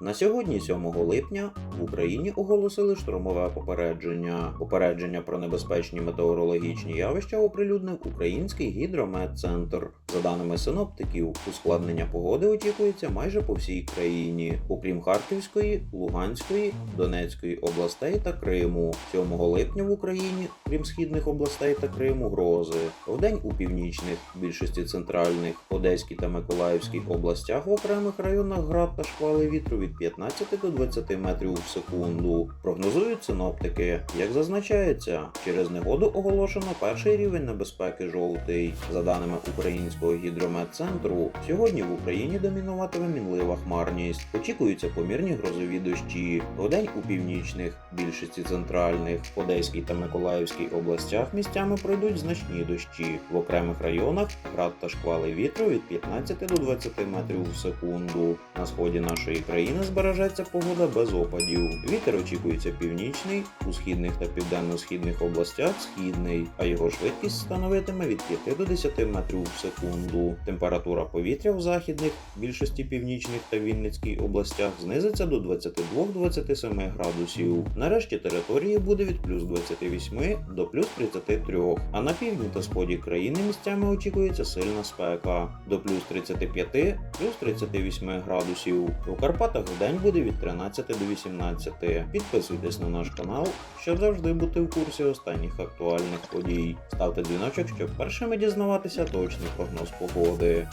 На сьогодні, 7 липня, в Україні оголосили штормове попередження. Попередження про небезпечні метеорологічні явища оприлюднив Український гідрометцентр. За даними синоптиків, ускладнення погоди очікується майже по всій країні, окрім Харківської, Луганської, Донецької областей та Криму. 7 липня в Україні, крім східних областей та Криму, грози. Вдень у північних, більшості центральних, Одеській та Миколаївській областях в окремих районах град та шквали вітру від 15 до 20 метрів в секунду. Прогнозують синоптики. Як зазначається, через негоду оголошено перший рівень небезпеки жовтий. За даними українського гідрометцентру, сьогодні в Україні домінуватиме мінлива хмарність. Очікуються помірні грозові дощі. Вдень у північних, більшості центральних, Одеській та Миколаївській областях місцями пройдуть значні дощі. В окремих районах град та шквали вітру від 15 до 20 метрів в секунду. На сході нашої країни збережеться погода без опадів. Вітер очікується північний, у східних та південно-східних областях східний, а його швидкість становитиме від 5 до 10 метрів в секунду. Температура повітря в західних, більшості північних та Вінницькій областях знизиться до 22-27 градусів. Нарешті території буде від плюс 28 до плюс 33, а на півдні та сході країни місцями очікується сильна спека до плюс 35, плюс 38 градусів. У Карпатах вдень буде від 13 до 18. Підписуйтесь на наш канал, щоб завжди бути в курсі останніх актуальних подій. Ставте дзвіночок, щоб першими дізнаватися точний прогноз погоди.